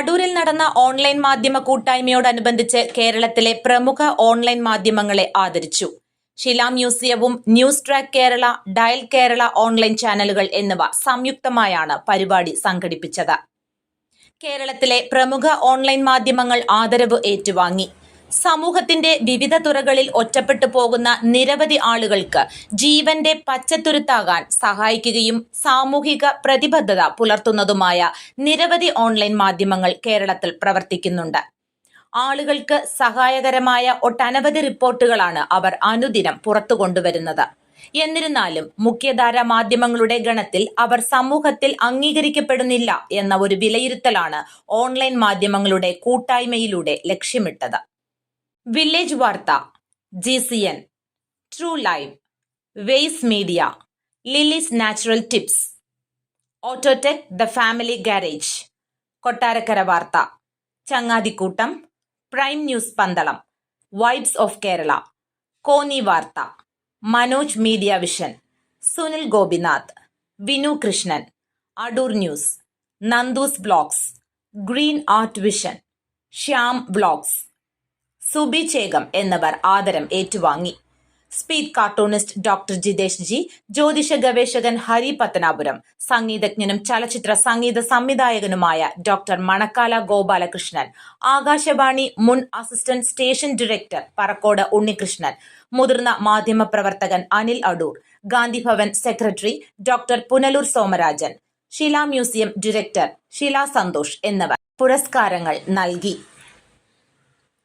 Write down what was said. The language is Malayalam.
അടൂരിൽ നടന്ന ഓൺലൈൻ മാധ്യമ കൂട്ടായ്മയോടനുബന്ധിച്ച് കേരളത്തിലെ പ്രമുഖ ഓൺലൈൻ മാധ്യമങ്ങളെ ആദരിച്ചു. Shila മ്യൂസിയവും News Track Kerala Dial Kerala Online ചാനലുകൾ എന്നിവ സംയുക്തമായാണ് പരിപാടി സംഘടിപ്പിച്ചത്. കേരളത്തിലെ പ്രമുഖ ഓൺലൈൻ മാധ്യമങ്ങൾ ആദരവ് ഏറ്റുവാങ്ങി. സമൂഹത്തിന്റെ വിവിധ തുറകളിൽ ഒറ്റപ്പെട്ടു പോകുന്ന നിരവധി ആളുകൾക്ക് ജീവന്റെ പച്ചത്തുരുത്താകാൻ സഹായിക്കുകയും സാമൂഹിക പ്രതിബദ്ധത പുലർത്തുന്നതുമായ നിരവധി ഓൺലൈൻ മാധ്യമങ്ങൾ കേരളത്തിൽ പ്രവർത്തിക്കുന്നുണ്ട്. ആളുകൾക്ക് സഹായകരമായ ഒട്ടനവധി റിപ്പോർട്ടുകളാണ് അവർ അനുദിനം പുറത്തു കൊണ്ടുവരുന്നത്. എന്നിരുന്നാലും മുഖ്യധാര മാധ്യമങ്ങളുടെ ഗണത്തിൽ അവർ സമൂഹത്തിൽ അംഗീകരിക്കപ്പെടുന്നില്ല എന്ന ഒരു വിലയിരുത്തലാണ് ഓൺലൈൻ മാധ്യമങ്ങളുടെ കൂട്ടായ്മയിലൂടെ ലക്ഷ്യമിട്ടത്. വില്ലേജ് വാർത്ത. G C N True Live Waves Media Lilies Natural Tips Autotech the Family Garage Kottarakkara വാർത്ത. ചങ്ങാതിക്കൂട്ടം. Prime News Pandalam. Vibes of Kerala Konni വാർത്ത. Manoj Media Vision Sunil Gopinath. Vinu Krishnan. Adoor News Nandus Blogs Green Art Vision Shyam Vlogs Subi Chekam എന്നിവർ ആദരം ഏറ്റുവാങ്ങി. Speed cartoonist doctor Jitesh G ജ്യോതിഷ ഗവേഷകൻ ഹരി പത്തനാപുരം സംഗീതജ്ഞനും ചലച്ചിത്ര സംഗീത സംവിധായകനുമായ ഡോക്ടർ മണക്കാല ഗോപാലകൃഷ്ണൻ ആകാശവാണി മുൻ assistant station director Parakkode Unnikrishnan മുതിർന്ന മാധ്യമപ്രവർത്തകൻ Anil Adoor Gandhi Bhavan secretary doctor Punalur Somarajan Shila museum director Shila Santhosh എന്നിവർ പുരസ്കാരങ്ങൾ നൽകി.